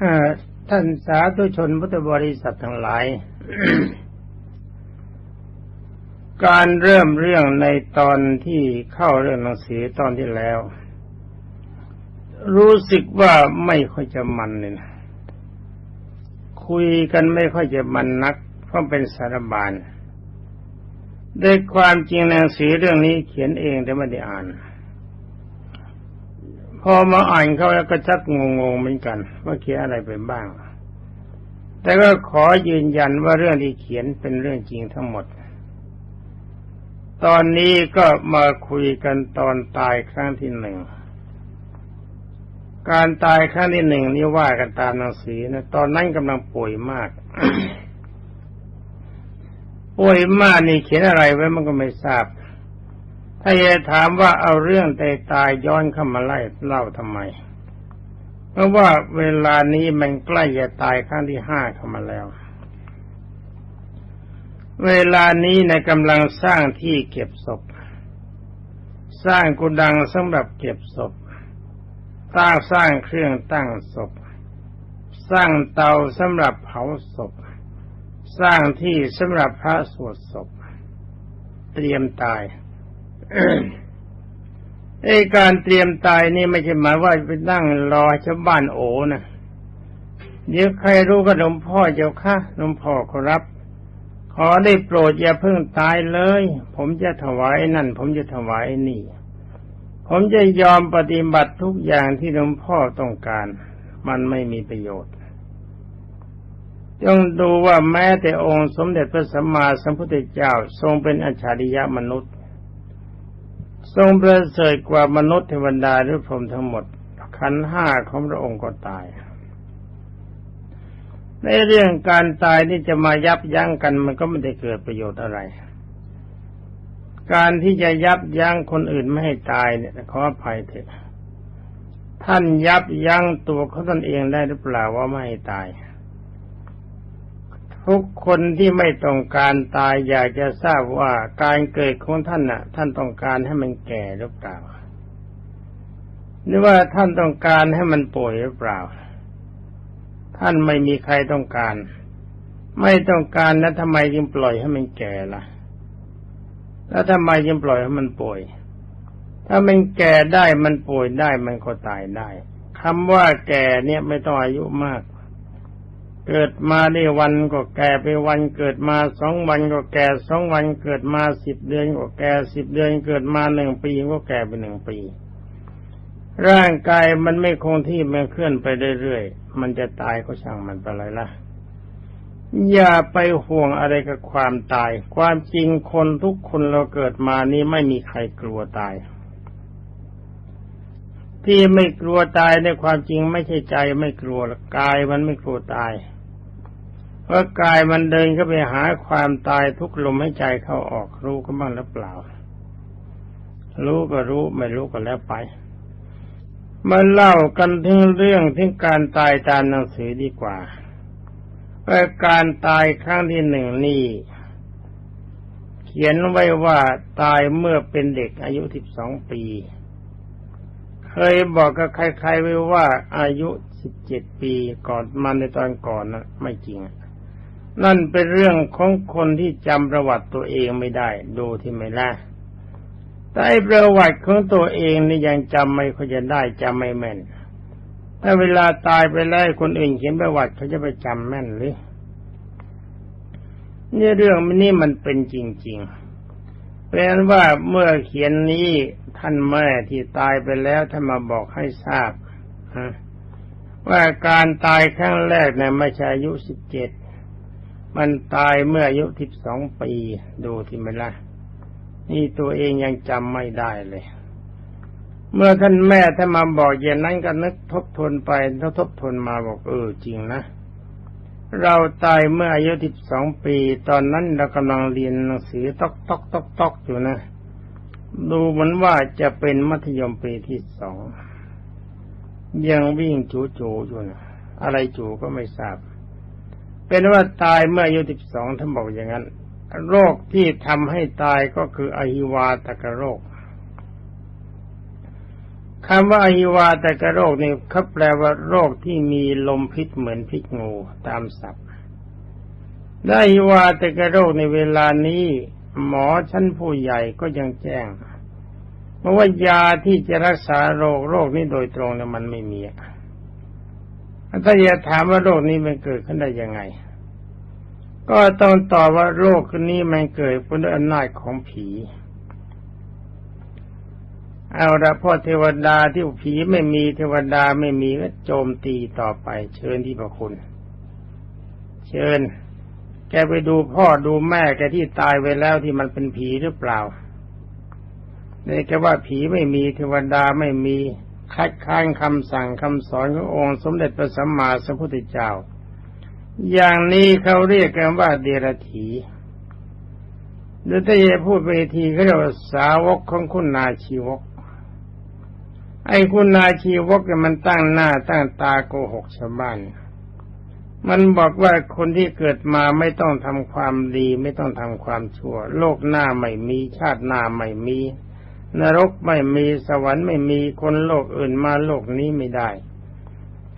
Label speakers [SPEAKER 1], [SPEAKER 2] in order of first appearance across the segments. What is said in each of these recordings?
[SPEAKER 1] อท่านสาธุชนพุทธบริษัททั้งหลาย การเริ่มเรื่องในตอนที่เข้าเรื่องหนังสือตอนที่แล้ว รู้สึกว่าไม่ค่อยจะมันเลยนะคุยกันไม่ค่อยจะมันนัก เพราะเป็นสารบานด้วยความจริงหนังสือเรื่องนี้เขียนเองแต่ไม่ได้อ่าน พอมาอ่านเขาแล้วก็ชักงงๆเหมือนกัน ว่าเขียนอะไรไปบ้าง แต่ก็ขอยืนยันว่าเรื่องที่เขียนเป็นเรื่องจริงทั้งหมด ตอนนี้ก็มาคุยกันตอนตายครั้งที่หนึ่งการตายครั้งที่หนึ่งนี่ว่ากันตามหนังสือนะตอนนั้นกำลังป่วยมาก ป่วยมากนี่เขียนอะไรไว้มันก็ไม่ทราบ ถ้าจะถามว่าเอาเรื่องตายตายย้อนเข้ามาไล่เล่าทำไม เพราะว่าเวลานี้มันใกล้จะตายครั้งที่ห้าเข้ามาแล้ว เวลานี้ในกำลังสร้างที่เก็บศพ สร้างกุดังสำหรับเก็บศพตั้งสร้างเครื่องตั้งศพ สร้างเตาสำหรับเผาศพ สร้างที่สำหรับพระสวดศพ เตรียมตาย ไอ้การเตรียมตายนี่ไม่ใช่หมายว่าไปนั่งรอชาวบ้านโอนะเดี๋ยวใครรู้ก็หลวงพ่อเจ้าค่ะหลวงพ่อขอรับ ขอได้โปรดอย่าเพิ่งตายเลย ผมจะถวายนั่น ผมจะถวายนี่ ผมจะยอมปฏิบัติทุกอย่างที่หลวงพ่อต้องการ มันไม่มีประโยชน์จงดูว่าแม้แต่องค์สมเด็จพระสัมมาสัมพุทธเจ้าทรงเป็นอัจฉริยะมนุษย์ ทรงประเสริฐกว่ามนุษย์เทวดาหรือพรหมทั้งหมด ขันห้าของพระองค์ก็ตาย ในเรื่องการตายที่จะมายับยั้งกันมันก็ไม่ได้เกิดประโยชน์อะไร การที่จะยับยั้งคนอื่นไม่ให้ตายเนี่ยขออภัยเถอะท่านยับยั้งตัวเขาตนเองได้หรือเปล่าว่าไม่ให้ตาย ทุกคนที่ไม่ต้องการตายอยากจะทราบว่าการเกิดของท่านน่ะ ท่านต้องการให้มันแก่หรือเปล่า หรือว่าท่านต้องการให้มันป่วยหรือเปล่า ท่านไม่มีใครต้องการ ไม่ต้องการนะทำไมจึงปล่อยให้มันแก่ล่ะ แล้วทำไมจึงปล่อยให้มันป่วย ถ้ามันแก่ได้มันป่วยได้มันก็ตายได้คำว่าแก่เนี่ยไม่ต้องอายุมาก เกิดมาได้วันก็แก่ไปวันเกิดมาสองวันก็แก่สองวันเกิดมาสิบเดือนก็แก่สิบเดือนเกิดมาหนึ่งปีก็แก่ไปหนึ่งปี ร่างกายมันไม่คงที่มันเคลื่อนไปเรื่อยๆมันจะตายก็ช่างมันไปเลยล่ะ อย่าไปห่วงอะไรกับความตาย ความจริงคนทุกคนเราเกิดมานี้ไม่มีใครกลัวตายที่ไม่กลัวตายในความจริงไม่ใช่ใจไม่กลัวกายมันไม่กลัวตาย เพราะกายมันเดินเข้าไปหาความตายทุกลมให้ใจเข้าออกรู้ก็บ้างหรือเปล่า รู้ก็รู้ไม่รู้ก็แล้วไปมาเล่ากันถึงเรื่องถึงการตายตามหนังสือดีกว่าว่าการตายครั้งที่หนึ่งนี่เขียนไว้ว่าตายเมื่อเป็นเด็กอายุสิบสองปี เคยบอกกับใครๆไว้ว่าอายุสิบเจ็ดปีก่อนมาในตอนก่อนนะไม่จริง นั่นเป็นเรื่องของคนที่จำประวัติตัวเองไม่ได้ ดูที่ไม่ล่ะแต่ประวัติของตัวเองนี่ยังจำไม่ค่อยจะได้จำไม่แม่น ถ้าเวลาตายไปแล้วคนอื่นเขียนประวัติเขาจะไปจำแม่นหรือนี่เรื่องนี้มันเป็นจริงๆแปลว่าเมื่อเขียนนี้ท่านแม่ที่ตายไปแล้วท่านมาบอกให้ทราบว่าการตายครั้งแรกเนี่ยไม่ใช่อายุสิบเจ็ด มันตายเมื่ออายุสิบสองปี ดูที่ไม่ละนี่ตัวเองยังจำไม่ได้เลย เมื่อท่านแม่ท่านมาบอกอย่างนั้นก็นึกทบทวนไปทบทบทวนมาบอกเออจริงนะ เราตายเมื่ออายุสิบสองปี ตอนนั้นเรากำลังเรียนหนังสือตอกตอกตอกตอกอยู่นะ ดูเหมือนว่าจะเป็นมัธยมปีที่สอง ยังวิ่งจูจูอยู่นะอะไรจูก็ไม่ทราบ เป็นว่าตายเมื่ออายุสิบสองท่านบอกอย่างนั้น โรคที่ทำให้ตายก็คืออหิวาตกโรคคำว่าอหิวาตกโรคนี่เขาแปลว่าโรคที่มีลมพิษเหมือนพิษงูตามศัพท์ได้อหิวาตกโรคในเวลานี้หมอชั้นผู้ใหญ่ก็ยังแจ้งเพราะว่ายาที่จะรักษาโรคโรคนี้โดยตรงเนี่ยมันไม่มีถ้าจะถามว่าโรคนี้มันเกิดขึ้นได้ยังไง ก็ต้องตอบว่าโรคนี้มันเกิดเพราะด้วยอำนาจของผี เอาละพ่อเทวดาที่ผีไม่มีเทวดาไม่มีก็โจมตีต่อไป เชิญที่พระคุณ เชิญ แกไปดูพ่อดูแม่แกที่ตายไปแล้วที่มันเป็นผีหรือเปล่าเนี่ยแกว่าผีไม่มีเทวดาไม่มีคัดค้านคำสั่งคำสอนขององค์สมเด็จพระสัมมาสัมพุทธเจ้า อย่างนี้เขาเรียกกันว่าเดรถีหรือถ้าจะพูดไปทีเขาเรียกว่าสาวกของคุณนาชีวก ไอ้คุณนาชีวกมันตั้งหน้าตั้งตาโกหกชาวบ้าน มันบอกว่าคนที่เกิดมาไม่ต้องทำความดี ไม่ต้องทำความชั่ว โลกหน้าไม่มีชาติหน้าไม่มี นรกไม่มีสวรรค์ไม่มีคนโลกอื่นมาโลกนี้ไม่ได้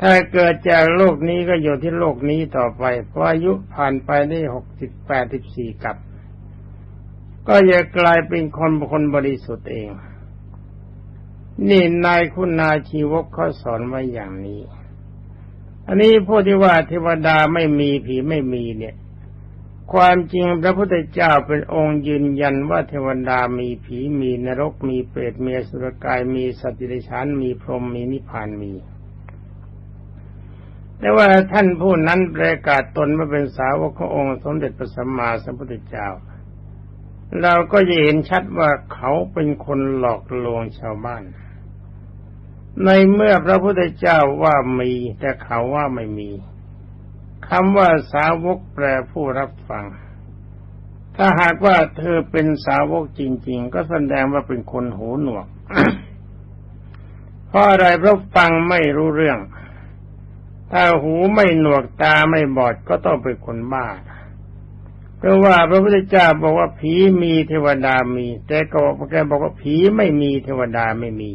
[SPEAKER 1] ถ้าเกิดจากโลกนี้ก็อยู่ที่โลกนี้ต่อไปเพราะอายุผ่านไปได้หกสิบแปดสิบสี่กับ ก็จะกลายเป็นคนบุคคลบริสุทธิ์เอง นี่นายคุณนาชีวกเขาสอนไว้อย่างนี้ อันนี้พูดที่ว่าเทวดาไม่มีผีไม่มีเนี่ย ความจริงพระพุทธเจ้าเป็นองค์ยืนยันว่าเทวดามีผีมีนรกมีเปรตมีสุรกายมีสัตว์ดิเรกชันมีพรหมมีนิพพานมี แต่ว่าท่านผู้นั้นประกาศตนว่าเป็นสาวกขององค์สมเด็จพระสัมมาสัมพุทธเจ้า เราก็จะเห็นชัดว่าเขาเป็นคนหลอกลวงชาวบ้าน ในเมื่อพระพุทธเจ้าว่ามีแต่เขาว่าไม่มีคำว่าสาวกแปลผู้รับฟัง ถ้าหากว่าเธอเป็นสาวกจริง ๆ ก็แสดงว่าเป็นคนหูหนวกเพราะอะไรเพราะฟังไม่รู้เรื่อง ถ้าหูไม่หนวกตาไม่บอดก็ต้องเป็นคนบ้าเพราะว่าพระพุทธเจ้าบอกว่าผีมีเทวดามี แต่ก็แกบอกว่าผีไม่มีเทวดาไม่มี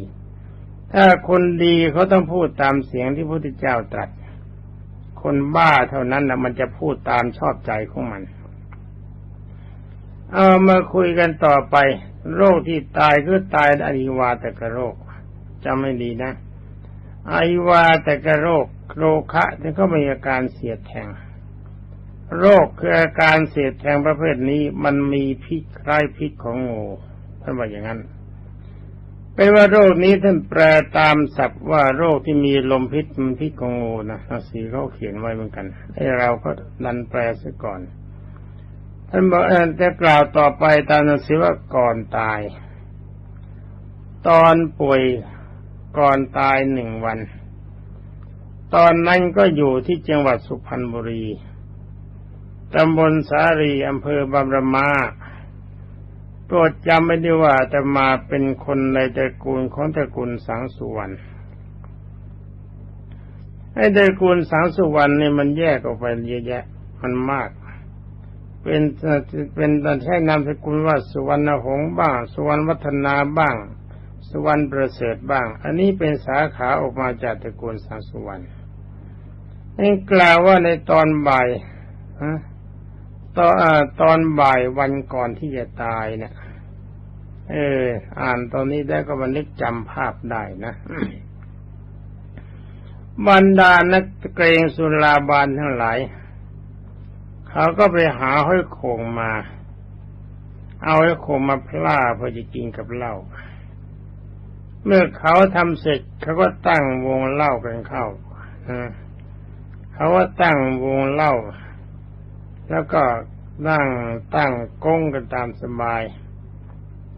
[SPEAKER 1] ถ้าคนดีเขาต้องพูดตามเสียงที่พระพุทธเจ้าตรัส คนบ้าเท่านั้นนะมันจะพูดตามชอบใจของมัน เอามาคุยกันต่อไป โรคที่ตายคือตายอหิวาตกโรคจำไม่ดีนะ ไอวาตกโรคโรคะที่เขามีอาการเสียดแทง โรคคืออาการเสียดแทงประเภทนี้มันมีพิษคล้ายพิษของงูท่านว่าอย่างนั้นเป็นว่าโรคนี้ท่านแปลตามศัพท์ว่าโรคที่มีลมพิษมันพิษของงูนะหนังสือเขาเขียนไว้เหมือนกันให้เราก็ดันแปลซะก่อนท่านบอกจะกล่าวต่อไปตามหนังสือว่าก่อนตาย ตอนป่วย ก่อนตายหนึ่งวัน ตอนนั้นก็อยู่ที่จังหวัดสุพรรณบุรี ตำบลสารีอำเภอบำรมาโปรดจำไม่ได้ว่าจะมาเป็นคนในตระกูลของตระกูลสังสุวรรณไอ้ตระกูลสังสุวรรณเนี่ยมันแยกออกไปเยอะแยะมันมาก เป็นเป็นตใช้นามสกุลว่าสุวรรณหงษ์บ้าง สุวรรณวัฒนาบ้าง สุวรรณประเสริฐบ้าง อันนี้เป็นสาขาออกมาจากตระกูลสังสุวรรณนี่กล่าวว่าในตอนบ่ายฮะตอนตอนบ่ายวันก่อนที่จะตายเนะี่ยเออ อ่านตอนนี้ได้ก็มันนึกจำภาพได้นะบรรดานักเกรงสุราบานทั้งหลาย เขาก็ไปหาห้อยโขงมา เอาห้อยโขงมาพล่าเพื่อจะกินกับเหล้า เมื่อเขาทำเสร็จเขาก็ตั้งวงเล่ากันเข้าเขาว่าตั้งวงเล่า แล้วก็นั่งตั้งก้งกันตามสบาย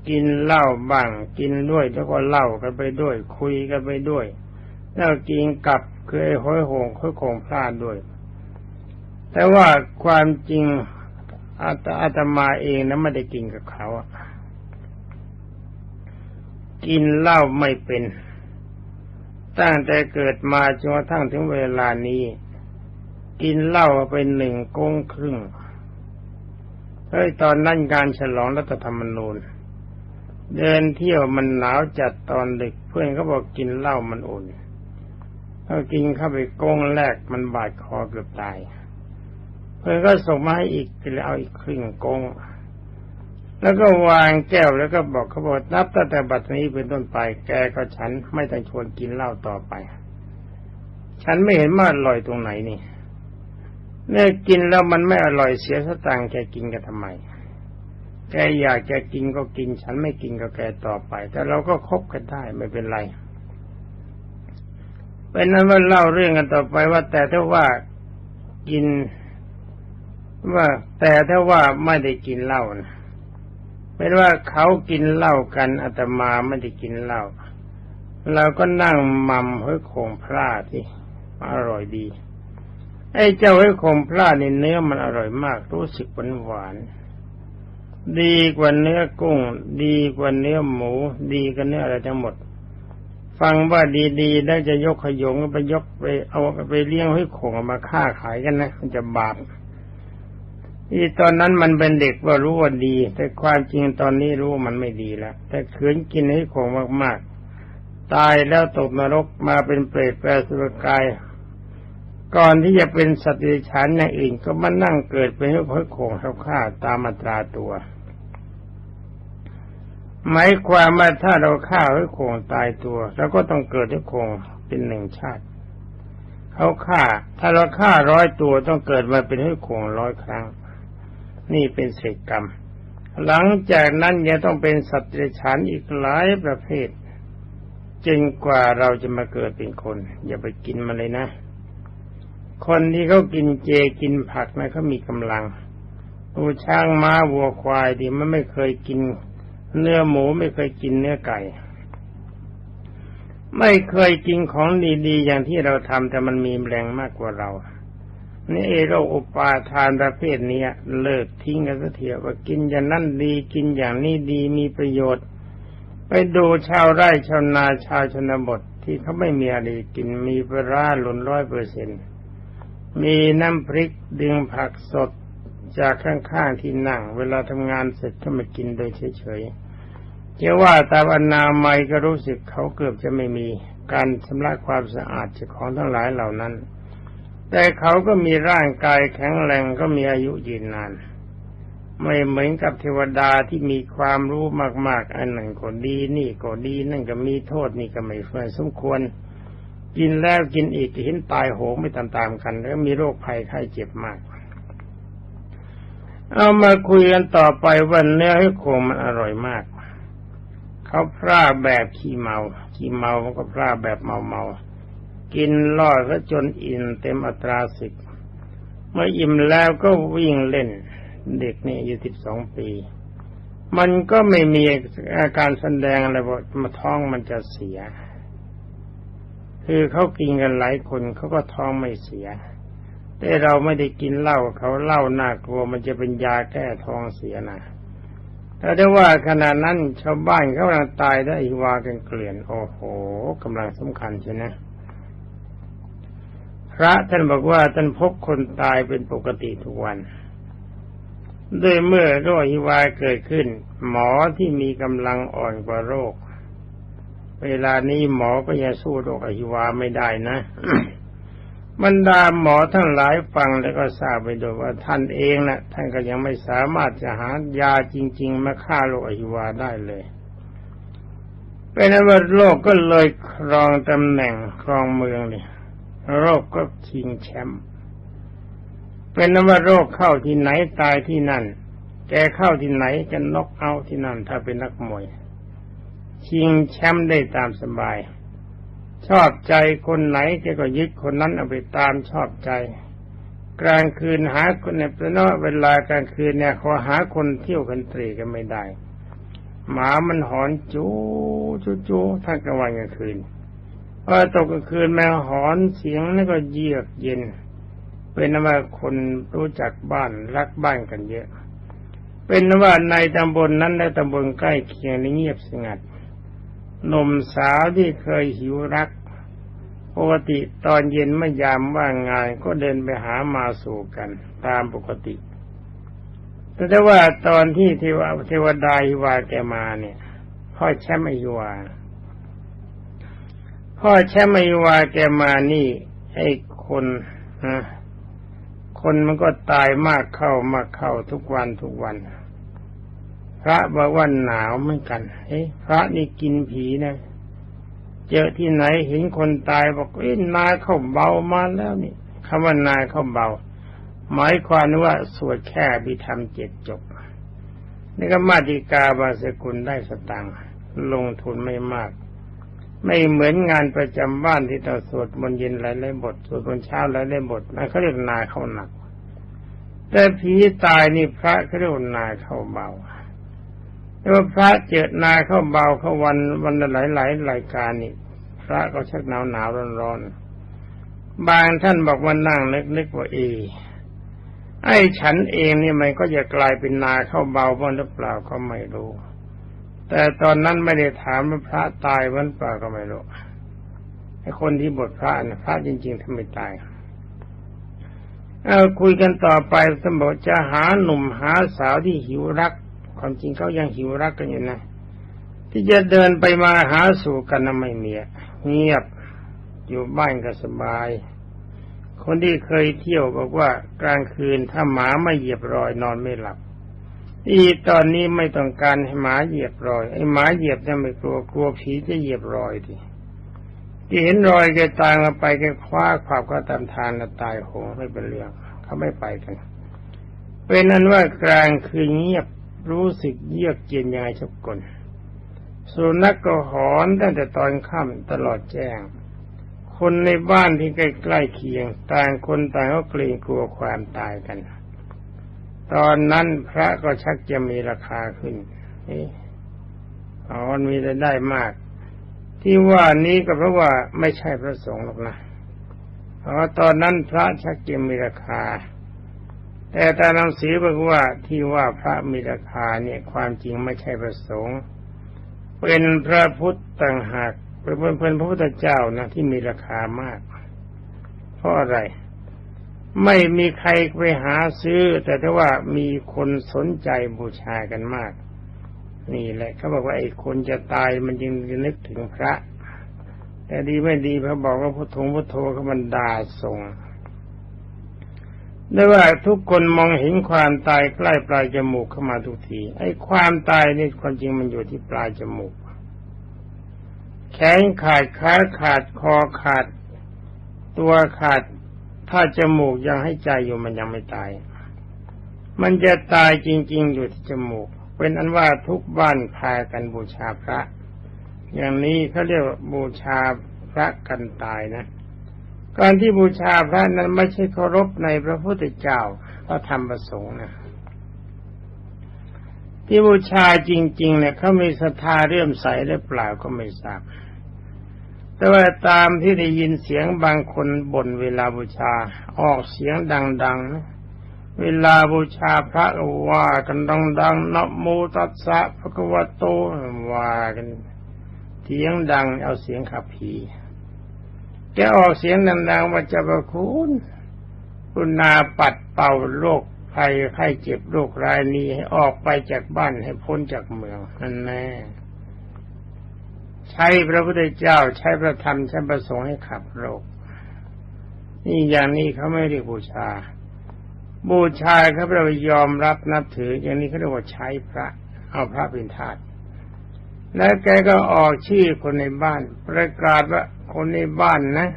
[SPEAKER 1] กินเหล้าบ้างกินด้วยแล้วก็เล่ากันไปด้วย คุยกันไปด้วย แล้วกินกับเคยห้อยหงค่อยคงพลาดด้วย แต่ว่าความจริงอาตอาตมาเองนะไม่ได้กินกับเขาอะ กินเหล้าไม่เป็น ตั้งแต่เกิดมาจนกระทั่งถึงเวลานี้ กินเหล้าไปหนึ่งกงครึ่งเฮ้ยตอนนั้นการฉลองรัฐธรรมนูญ เดินเที่ยวมันหนาวจัดตอนดึกเพื่อนเขาบอกกินเหล้ามันอุ่นถ้ากินเข้าไปกงแรกมันบาดคอเกือบตาย เพื่อนก็ส่งมาให้อีกเลยเอาอีกครึ่งกง แล้วก็วางแก้วแล้วก็บอกขบอกนับตั้งแต่บัดนี้เป็นต้นไป แกก็ฉันไม่ต้องชวนกินเหล้าต่อไป ฉันไม่เห็นมาอร่อยตรงไหนนี่เนี่ยกินแล้วมันไม่อร่อยเสียสตางค์แกกินกันทำไม แกอยากจะกินก็กิน ฉันไม่กินก็แกต่อไป แต่เราก็คบกันได้ไม่เป็นไรเป็นนั้นว่าเล่าเรื่องกันต่อไปว่า แต่ถ้าว่ากินว่า แต่ถ้าว่าไม่ได้กินเหล้านะ เป็นว่าเขากินเหล้ากันอาตมาไม่ได้กินเหล้าเราก็นั่งมัมเฮ้ยคงพลาที่อร่อยดี ไอ้เจ้าเฮ้ยคงพลานี่เนื้อมันอร่อยมาก รู้สึกหวานหวานดีกว่าเนื้อกุ้ง ดีกว่าเนื้อหมู ดีกว่าเนื้ออะไรทั้งหมด ฟังว่าดีๆแล้จะยกขยงไปยกไปเอาไปเลี้ยงให้โขงมาฆ่าขายกันนะมันจะบาป ที่ตอนนั้นมันเป็นเด็กว่ารู้ว่าดี แต่ความจริงตอนนี้รู้ว่ามันไม่ดีแล้ว แต่ขืนกินให้โขงมากๆ ตายแล้วตกนรกมาเป็นเปรตแปรสุรกาย ก่อนที่จะเป็นสัตว์เดรัจฉานอย่างอื่นก็มานั่งเกิดเป็นให้โขงเขาฆ่าตามมาตราตัว หมายความว่าถ้าเราฆ่าให้โขงตายตัวเราก็ต้องเกิดให้โขงเป็นหนึ่งชาติเขาฆ่า ถ้าเราฆ่าร้อยตัวต้องเกิดมาเป็นให้โขงร้อยครั้ง นี่เป็นเศษกรรม หลังจากนั้นยังต้องเป็นสัตว์เดรัจฉานอีกหลายประเภทจนกว่าเราจะมาเกิดเป็นคน อย่าไปกินมันเลยนะ คนที่เขากินเจกินผักนะเขามีกำลังดูช้างม้าวัวควายที่มันไม่เคยกิน เนื้อหมูไม่เคยกินเนื้อไก่ ไม่เคยกินของดีๆ อย่างที่เราทำแต่มันมีแรงมากกว่าเรา นี่เอโรคอุปาทานประเภทนี้เลิกทิ้งกันสักทีว่ากินอย่างนั้นดีกินอย่างนี้ดีมีประโยชน์ ไปดูชาวไร่ชาวนาชาวชนบทที่เขาไม่มีอะไรกินมีปลาร้าหล่นร้อยเปอร์เซ็นต์มีน้ำพริกดึงผักสดจากข้างๆที่นั่ง เวลาทำงานเสร็จก็มากินโดยเฉยๆจะว่าตามอนามัยก็รู้สึกเขาเกือบจะไม่มีการชำระความสะอาดจากของทั้งหลายเหล่านั้น แต่เขาก็มีร่างกายแข็งแรงก็มีอายุยืนนาน ไม่เหมือนกับเทวดาที่มีความรู้มาก ๆ อันหนึ่งก็ดีนี่ก็ดีนั่นก็มีโทษนี่ก็ไม่ควรสมควร กินแล้วกินอีกเห็นตายโหงไม่ตามๆกัน แล้วมีโรคภัยไข้เจ็บมาก เอามาคุยกันต่อไปว่าเนื้อให้โคงมันอร่อยมาก เขาพร่าแบบขี้เมาขี้เมามันก็พร่าแบบเมาเมาๆ กินล่อก็จนอิ่มเต็มอัตราสิกเมื่ออิ่มแล้วก็วิ่งเล่น เด็กนี่อายุสิบสองปี มันก็ไม่มีอาการแสดงอะไรว่ามาท้องมันจะเสีย คือเขากินกันหลายคนเขาก็ท้องไม่เสีย แต่เราไม่ได้กินเหล้าเขาเหล้าน่ากลัวมันจะเป็นยาแก้ท้องเสียนะแต่ได้ว่าขณะนั้นชาวบ้านเขากำลังตายได้อีวากันเกลื่อนโอ้โหกำลังสำคัญใช่ไหม พระท่านบอกว่าท่านพบคนตายเป็นปกติทุกวันด้วยเมื่อโรคฮิวาเกิดขึ้น หมอที่มีกำลังอ่อนกว่าโรค เวลานี้หมอก็ยังสู้โรคอหิวาไม่ได้นะบรรดาหมอทั้งหลายฟังแล้วก็ทราบไปโดยว่าท่านเองนะท่านก็ยังไม่สามารถจะหายาจริง ๆ มาฆ่าโรคอหิวาได้เลยเป็นนั้นว่าโรคก็เลยครองตำแหน่งครองเมืองเลย โรคก็ชิงแชมป์เป็นนว่าโรคเข้าที่ไหนตายที่นั่น แกเข้าที่ไหนจะนกเอาที่นั่น ถ้าเป็นนักมวย ชิงแชมป์ได้ตามสบาย ชอบใจคนไหนแกก็ยึดคนนั้นเอาไปตามชอบใจ กลางคืนหาคนเนี่ยเนว่าเวลากลางคืนเนี่ยขาหาคนเที่ยวกันตรีกันไม่ได้ หมามันหอนจูจูจูทั้งกลางวันกลางคืน พอตกกลางคืนแมวหอนเสียงนั่นก็เยือกเย็น เป็นนว่าคนรู้จักบ้านรักบ้านกันเยอะ เป็นนว่าในตำบลนนั้นและตำบลใกล้เคียงนี่เงียบสงัดหนุ่มสาวที่เคยหิวรักปกติตอนเย็นเมื่อยามว่างงานก็เดินไปหามาสู่กัน ตามปกติ แต่ว่าตอนที่เทวเทวดาฮิวาแกมาเนี่ยพ่อแชมป์อายุวา พ่อแชมป์อายุวาแกมานี่ ไอ้คนนะคนมันก็ตายมากเข้ามากเข้าทุกวันทุกวัน พระบอกว่าหนาวเหมือนกันเฮ้พระนี่กินผีนะเจอที่ไหนเห็นคนตายบอกเอ้ยนายเข้าเบามาแล้วนี่คำว่านายเข้าเบา หมายความว่าสวดแค่บิธรรมเจ็ดจบนี่ก็มาติกาบาสกุลได้สตังค์ลงทุนไม่มาก ไม่เหมือนงานประจำบ้านที่เราสวดมนต์เย็นหลายๆบทสวดมนต์เช้าหลายๆบทนั่นเขาเรียกนาเข้าหนัก แต่ผีตายนี่พระเขาเรียกนาเข้าเบาแต่ว่าพระเจอนาเข้าเบาเข้าวันวันละหลายหลายรายการนี่พระก็ชักหนาวหนาวร้อนร้อนบางท่านบอกว่านั่งนึกๆว่าเอไอ้ฉันเองนี่มันก็จะกลายเป็นนาเข้าเบาบ้างหรือเปล่าก็ไม่รู้ แต่ตอนนั้นไม่ได้ถามว่าพระตายวันเปล่าก็ไม่รู้ไอ้คนที่บทพระนะพระจริงๆทำไม่ตายเอาคุยกันต่อไปสมบอกจะหาหนุ่มหาสาวที่หิวรัก ความจริงเขายังหิวรักกันอยู่นะ ที่จะเดินไปมาหาสู่กันนะไม่เมียเงียบอยู่บ้านก็สบาย คนที่เคยเที่ยวบอกว่ากลางคืนถ้าหมาไม่เหยียบรอยนอนไม่หลับ อีตอนนี้ไม่ต้องการให้หมาเหยียบรอยไอ้หมาเหยียบจะไม่กลัวกลัวผีจะเหยียบรอยทีที่เห็นรอยแกตายมาไปแกคว้าขวาบก็ตามทานแล้วตายโหงไม่เป็นเรื่องเขาไม่ไปกัน เป็นนั้นว่ากลางคืนเงียบรู้สึกเยือกเย็นยายชกกลสุนัขกก็หอนตั้งแต่ตอนค่ำตลอดแจ้ง คนในบ้านที่ใกล้ๆเคียง ต่างคนต่างก็เกรงกลัวความตายกัน ตอนนั้นพระก็ชักจะมีราคาขึ้นเอ๋อมันมีรายได้มาก ที่ว่านี้ก็เพราะว่าไม่ใช่พระสงฆ์หรอกนะเพราะตอนนั้นพระชักจะมีราคา แต่ตาหนังสือบอกว่าที่ว่าพระมีราคาเนี่ยความจริงไม่ใช่พระสงฆ์เป็นพระพุทธต่างหากเป็นเป็นพระพุทธเจ้านะที่มีราคามาก เพราะอะไร ไม่มีใครไปหาซื้อ แต่ถ้าว่ามีคนสนใจบูชากันมาก นี่แหละเขาบอกว่าไอ้คนจะตายมันจึงนึกถึงพระ แต่ดีไม่ดีพระบอกว่าพุทโธพุทโธเขามันด่าส่งได้ว่าทุกคนมองเห็นความตายใกล้ปลายจมูกเข้ามาทุกที ไอ้ความตายนี่ความจริงมันอยู่ที่ปลายจมูก แขนขาดขาขาดคอขาด ตัวขาด ถ้าจมูกยังให้ใจอยู่มันยังไม่ตาย มันจะตายจริง ๆ อยู่ที่จมูก เป็นอันว่าทุกบ้านพากันบูชาพระ อย่างนี้เขาเรียกว่าบูชาพระกันตายนะ การที่บูชาพระนั้นไม่ใช่เคารพในพระพุทธเจ้าพระธรรมประสงค์นะที่บูชาจริงๆเนี่ยเขามีศรัทธาเรื่อมใสหรือเปล่าก็ไม่ทราบ แต่ว่าตามที่ได้ยินเสียงบางคนบ่นเวลาบูชา ออกเสียงดังๆ เวลาบูชาพระว่ากันดังๆนะโมตัสสะพระกวโตว่ากันเสียงดังเอาเสียงขับผีแกออกเสียงดังๆว่าจะประคุณคุณนาปัดเป่าโรคภัยไข้เจ็บโรครายนี้ให้ออกไปจากบ้านให้พ้นจากเมืองนั่นแน่ ใช้พระพุทธเจ้าใช้พระธรรมใช้ประสงค์ให้ขับโรค นี่อย่างนี้เขาไม่เรียกบูชา บูชาเขาเรายอมรับนับถือ อย่างนี้เขาเรียกว่าใช้พระ เอาพระเป็นทาสแล้วแกก็ออกชื่อคนในบ้าน ประกาศว่าคนในบ้านนะ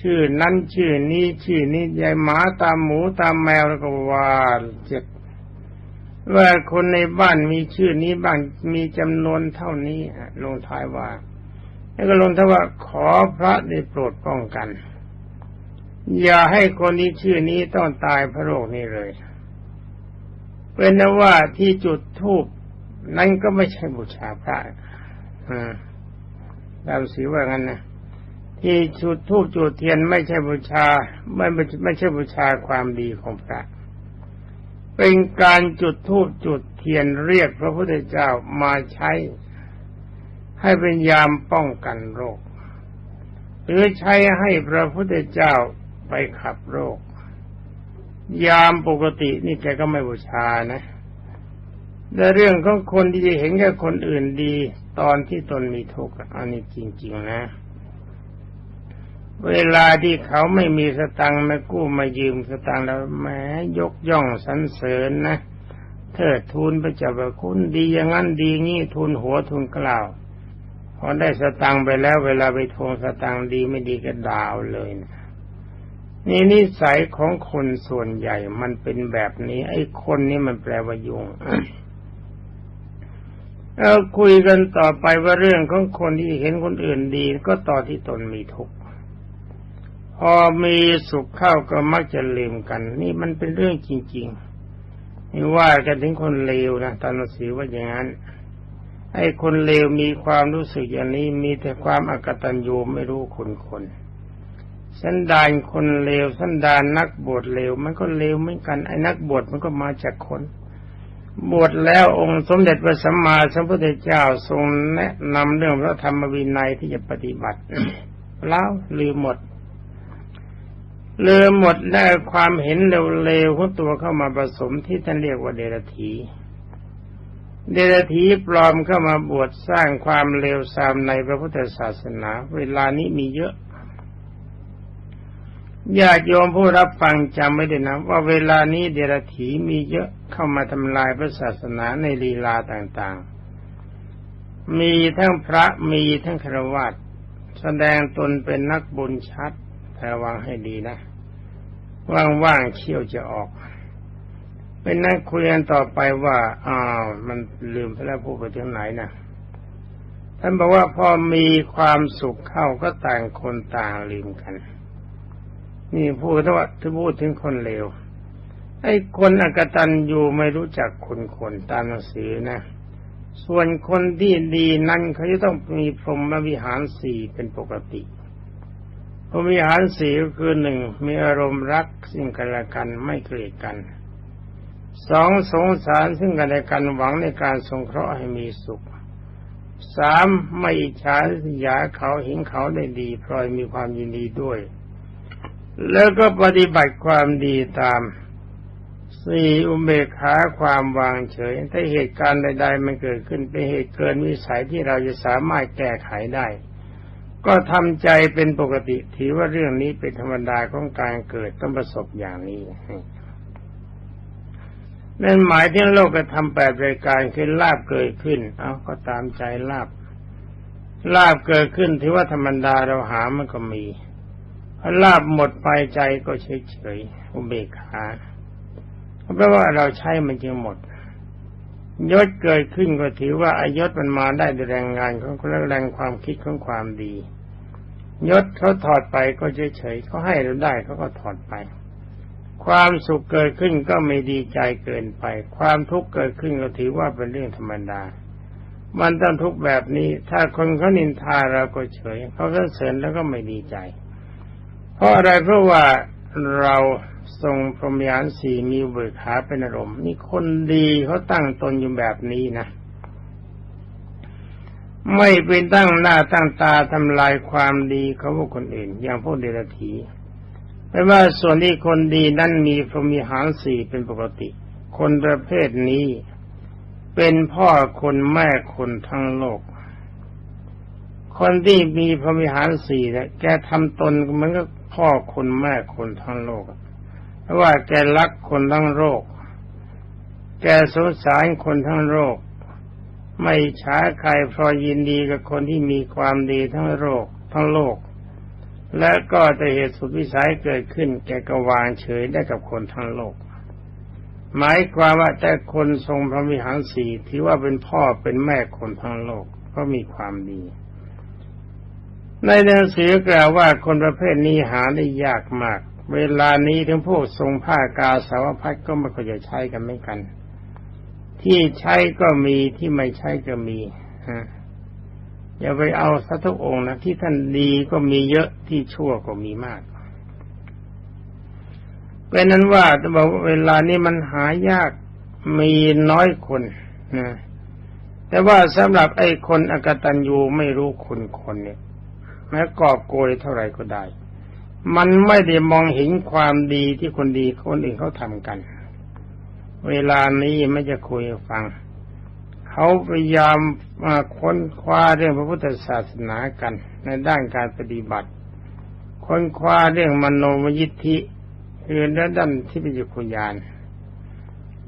[SPEAKER 1] ชื่อนั้นชื่อนี้ชื่อนี้ยายหมาตามหมูตามแมวแล้วก็ว่าเจ็บ ว่าคนในบ้านมีชื่อนี้บ้างมีจำนวนเท่านี้ลงท้ายว่า แล้วก็ลงท้ายว่าขอพระได้โปรดป้องกัน อย่าให้คนนี้ชื่อนี้ต้องตายพระโรคนี้เลยเป็นนว่าที่จุดทูบนั่นก็ไม่ใช่บูชาพระอ่าตามสีว่างั้นนะที่จุดทูบจุดเทียนไม่ใช่บูชา ไม่ไม่ใช่บูชาความดีของพระ เป็นการจุดทูบจุดเทียนเรียกพระพุทธเจ้ามาใช้ ให้เป็นยามป้องกันโรค หรือใช้ให้พระพุทธเจ้าไปขับโรค ยามปกตินี่แกก็ไม่บูชานะแต่เรื่องของคนที่จะเห็นแก่คนอื่นดี ตอนที่ตนมีทุกข์อันนี้จริง ๆ นะ เวลาที่เขาไม่มีสตังค์มากู้มายืมสตังค์แล้วแหมยกย่องสรรเสริญนะเทิดทูนพระเจ้าประคุณดีอย่างนั้นดีงี้ทุนหัวทุนกล่าวพอได้สตังค์ไปแล้ว เวลาไปทวงสตังค์ดีไม่ดีก็ด่าวเลยนะนี่นิสัยของคนส่วนใหญ่มันเป็นแบบนี้ ไอ้คนนี้มันแปลว่ายุงเราคุยกันต่อไปว่าเรื่องของคนที่เห็นคนอื่นดีก็ต่อที่ตนมีทุกข์ พอมีสุขเข้าก็มักจะลืมกัน นี่มันเป็นเรื่องจริงๆนี่ว่ากันถึงคนเลวนะตอนหนังสือว่าอย่างนั้นไอ้คนเลวมีความรู้สึกอย่างนี้มีแต่ความอกตัญญูไม่รู้คุณคนสันดานคนเลวสันดานนักบวชเลวมันก็เลวเหมือนกันไอ้นักบวชมันก็มาจากคน บวชแล้วองค์สมเด็จพระสัมมาสัมพุทธเจ้าทรงแนะนำเรื่องพระธรรมวินัยที่จะปฏิบัติแล้วลืมหมด ลืมหมดได้ความเห็นเร็วๆของตัวเข้ามาผสมที่ท่านเรียกว่าเดรธีเดรธีปลอมเข้ามาบวชสร้างความเลวทรามในพระพุทธศาสนา เวลานี้มีเยอะญาติโยมผู้รับฟังจำไม่ได้นะว่าเวลานี้เดรธีมีเยอะเข้ามาทำลายพระศาสนาในลีลาต่างๆ มีทั้งพระมีทั้งครวัตแสดงตนเป็นนักบุญชัดระวังให้ดีนะ ว่างๆเชี่ยวจะออกเป็นนักคุยกันต่อไปว่า อ้าวมันลืมไปแล้วพูดไปถึงไหนนะท่านบอกว่าพอมีความสุขเข้าก็ต่างคนต่างลืมกัน นี่พูดว่าถ้าพูดถึงคนเลวไอ้คนอกตันอยู่ไม่รู้จักคนคนตามหนังสือนะ ส่วนคนที่ดีนั้นเขาจะต้องมีพรหมวิหารสี่เป็นปกติ วิหารสี่ก็คือหนึ่งมีอารมณ์รักซึ่งกันและกันไม่เกลียดกันสองสงสารซึ่งกันและกันหวังในการสงเคราะห์ให้มีสุขสามไม่อิจฉาสยาเขาห็นเขาได้ดีพลอยมีความยินดีด้วย แล้วก็ปฏิบัติความดีตามสี่อุเบกขาความวางเฉย ถ้าเหตุการณ์ใดๆมันเกิดขึ้นเป็นเหตุเกินวิสัยที่เราจะสามารถแก้ไขได้ ก็ทำใจเป็นปกติถือว่าเรื่องนี้เป็นธรรมดาของการเกิดต้องประสบอย่างนี้นั่นหมายถึงโลกกระทำแปดรายการคือลาบเกิดขึ้น เอาก็ตามใจลาบลาบเกิดขึ้นถือว่าธรรมดาเราหามันก็มีลาบหมดไปใจก็เฉยเฉยอุเบกขาเพราะว่าเราใช้มันจึงหมด ยศเกิดขึ้นก็ถือว่าอายศมันมาได้ด้วยแรงงานของแรงความคิดของความดี ยศเขาถอดไปก็เฉยเฉยเขาให้เราได้เขาก็ถอดไป ความสุขเกิดขึ้นก็ไม่ดีใจเกินไป ความทุกข์เกิดขึ้นก็ถือว่าเป็นเรื่องธรรมดา มันต้องทุกแบบนี้ ถ้าคนเขานินทาเราก็เฉยเขาเสริญแล้วก็ไม่ดีใจ เพราะอะไรเพราะว่าเรา ทรงพรหมยานสี่มีเบิกขาเป็นอารมณ์นี่คนดีเขาตั้งตนอยู่แบบนี้นะ ไม่เป็นตั้งหน้าตั้งตาทำลายความดีเขาพวกคนอื่น อย่างพวกเดรัจฉีแปลว่าส่วนที่คนดีนั้นมีพรหมีหารสี่เป็นปกติ คนประเภทนี้เป็นพ่อคนแม่คนทั้งโลก คนที่มีพรหมิหารสี่เนี่ยแกทำตนเหมือนกับพ่อคนแม่คนทั้งโลกเพราะ ว่าแกรักคนทั้งโลกแกสงสารคนทั้งโลกไม่ช้าใครพราะยินดีกับคนที่มีความดีทั้งโลกทั้งโลก และก็แต่เหตุสุดวิสัยเกิดขึ้น แกก็วางเฉยได้กับคนทั้งโลก หมายความว่าแต่คนทรงพระวิหารสีที่ว่าเป็นพ่อเป็นแม่คนทั้งโลกก็มีความดีในหนังสือกล่าวว่าคนประเภทนี้หาได้ยากมาก เวลานี้ทั้งพวกทรงผ้ากาสาวพัดก็ไม่ค่อยจะใช้กันไม่กัน ที่ใช้ก็มีที่ไม่ใช้ก็มีฮะอย่าไปเอาสัทุกองนะที่ท่านดีก็มีเยอะที่ชั่วก็มีมากเป็นนั้นว่าจะบอกว่าเวลานี้มันหายากมีน้อยคนนะแต่ว่าสำหรับไอ้คนอกตัญญูไม่รู้คุณคนเนี่ยแม้กอบโกยเท่าไหร่ก็ได้ มันไม่ได้มองเห็นความดีที่คนดีคนอื่นเขาทำกัน เวลานี้ไม่จะคุยฟัง เขาพยายามมาค้นคว้าเรื่องพระพุทธศาสนากัน ในด้านการปฏิบัติ ค้นคว้าเรื่องมโนมยิทธิคือด้านที่เป็นยุคยาน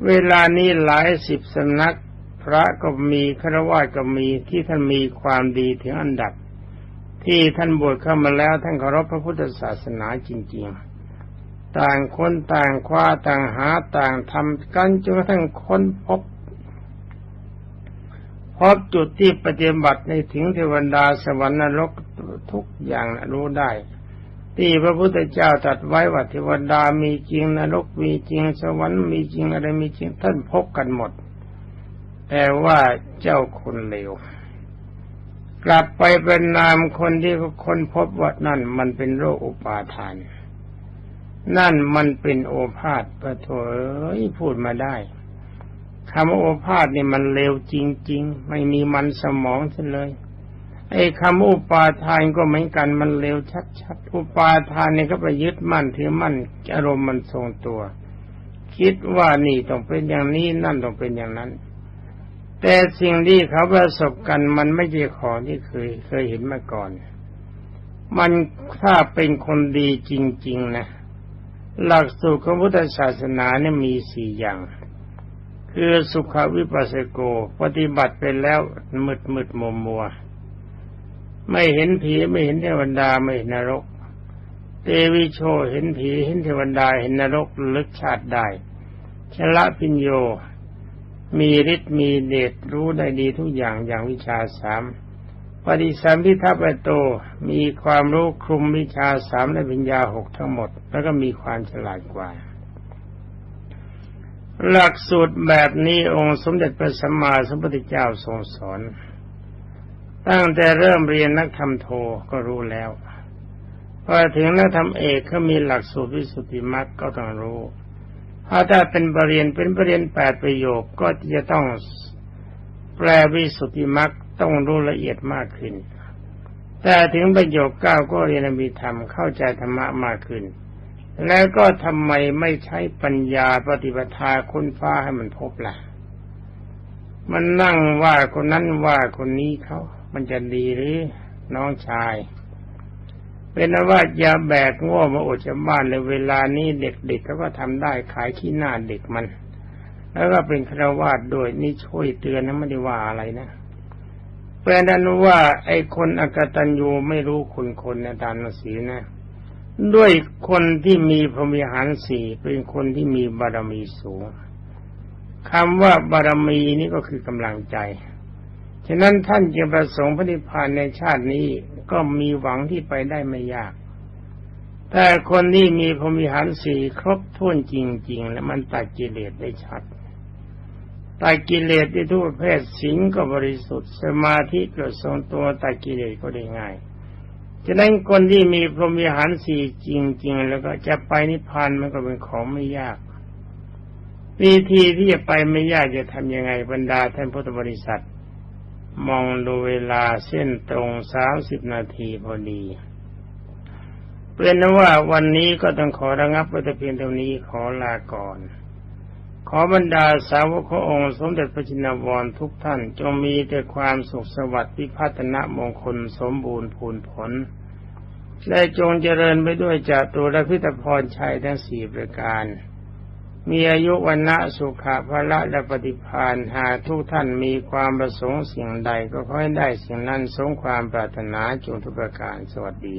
[SPEAKER 1] เวลานี้หลายสิบสำนัก พระก็มีฆราวาสก็มีที่ท่านมีความดีถึงอันดับ ที่ท่านบวชเข้ามาแล้วท่านเคารพพระพุทธศาสนาจริง ๆ ต่างคนต่างคว้าต่างหาต่างทำกันจนกระทั่งค้นพบ พบจุดที่ปฏิบัติในถึงเทวดาสวรรค์นรกทุกอย่างรู้ได้ ที่พระพุทธเจ้าตรัสไว้ว่าเทวดามีจริงนรกมีจริงสวรรค์มีจริงอะไรมีจริงท่านพบกันหมด แต่ว่าเจ้าคนเลว กลับไปเป็นนามคนที่คนพบว่านั่นมันเป็นโรคอุปาทาน นั่นมันเป็นโอภาษประโถยพูดมาได้คำว่าโอภาษนี่มันเลวจริง ๆ ไม่มีมันสมองซะเลย ไอ้คำอุปาทานก็เหมือนกันมันเลวชัดๆ อุปาทานนี่ก็ไปยึดมั่นถือมั่นอารมณ์มันทรงตัว คิดว่านี่ต้องเป็นอย่างนี้นั่นต้องเป็นอย่างนั้น แต่สิ่งที่เขาประสบกันมันไม่ใช่ของที่เคยเคยเห็นมาก่อน มันถ้าเป็นคนดีจริง ๆ นะ หลักสูตรของพุทธศาสนาเนี่ยมีสี่อย่าง คือสุขวิปัสสโก ปฏิบัติไปแล้วมืดมืดมัวมัวไม่เห็นผีไม่เห็นเทวดาไม่เห็นนรก เตวิโชเห็นผีเห็นเทวดาเห็นนรกลึกชาติได้ชละพิญโย มีฤทธิ์มีเดชรู้ได้ดีทุกอย่างอย่างวิชาสามปฏิสัมพิทัปโตมีความรู้คลุมวิชาสามและวิญญาหกทั้งหมด แล้วก็มีความฉลาดกว่า หลักสูตรแบบนี้องค์สมเด็จพระสัมมาสัมพุทธเจ้าทรงสอน ตั้งแต่เริ่มเรียนนักธรรมโทก็รู้แล้วพอถึงนักธรรมเอกเขามีหลักสูตรวิสุทธิมรรคก็ต้องรู้ ถ้าถ้เป็นปรริญญาเป็นปรริญญาแปดประโยคก็จะต้องแปลวิสุทธิมรรคต้องรู้ละเอียดมากขึ้น แต่ถึงประโยคเก้าก็เรียนมีธรรมเข้าใจธรรมะมากขึ้น แล้วก็ทำไมไม่ใช้ปัญญาปฏิปทาค้นฟ้าให้มันพบล่ะ มันนั่งว่าคนนั้นว่าคนนี้เขา มันจะดีหรือน้องชาย เป็นว่าอย่าแบกง่มาอดจากบ้านเลยเวลานี้เด็กๆเขาก็ทำได้ขายขี้หน้าเด็กมัน แล้วก็เป็นคราวาสโดยนี่ช่วยเตือนนะไม่ได้ว่าอะไรนะแปลนั้นว่า ไอ้คนอกตัญญูไม่รู้คุณคนในตามหนังสือนะ ด้วยคนที่มีพรหมิหารสี่เป็นคนที่มีบารมีสูงคำว่าบารมีนี่ก็คือกำลังใจ ฉะนั้นท่านจะประสงค์พระนิพพานในชาตินี้ ก็มีหวังที่ไปได้ไม่ยาก แต่คนที่มีพรมิหารสี่ครบถ้วนจริง ๆ แล้วมันตัดกิเลสได้ชัดตัดกิเลสที่ทุกเภทสิงก็บริสุทธิ์ สมาธิเกิดทรงตัวตัดกิเลสก็ได้ง่ายฉะนั้นคนที่มีพรหมิหารสี่จริง ๆ แล้วก็จะไปนิพพานมันก็เป็นของไม่ยากวิธีที่จะไปไม่ยากจะทำยังไงบรรดาท่านพุทธบริษัท มองดูเวลาเส้นตรงสามสิบนาทีพอดีเป็นนว่าวันนี้ก็ต้องขอระงับไว้แต่เพียงเท่านี้ขอลาก่อน ขอบรรดาสาวกขององค์ สมเด็จพระจินวรทุกท่าน จงมีแต่ความสุขสวัสดิ์พิพัฒนมงคลสมบูรณ์พูนผล และจงเจริญไปด้วยจากตัวและพิธพรชัยทั้งสี่ประการ มีอายุวันละสุขะพละและปฏิพานหาทุกท่านมีความประสงค์สิ่งใดก็ขอให้ได้สิ่งนั้นสงความปรารถนาจงทุกประการสวัสดี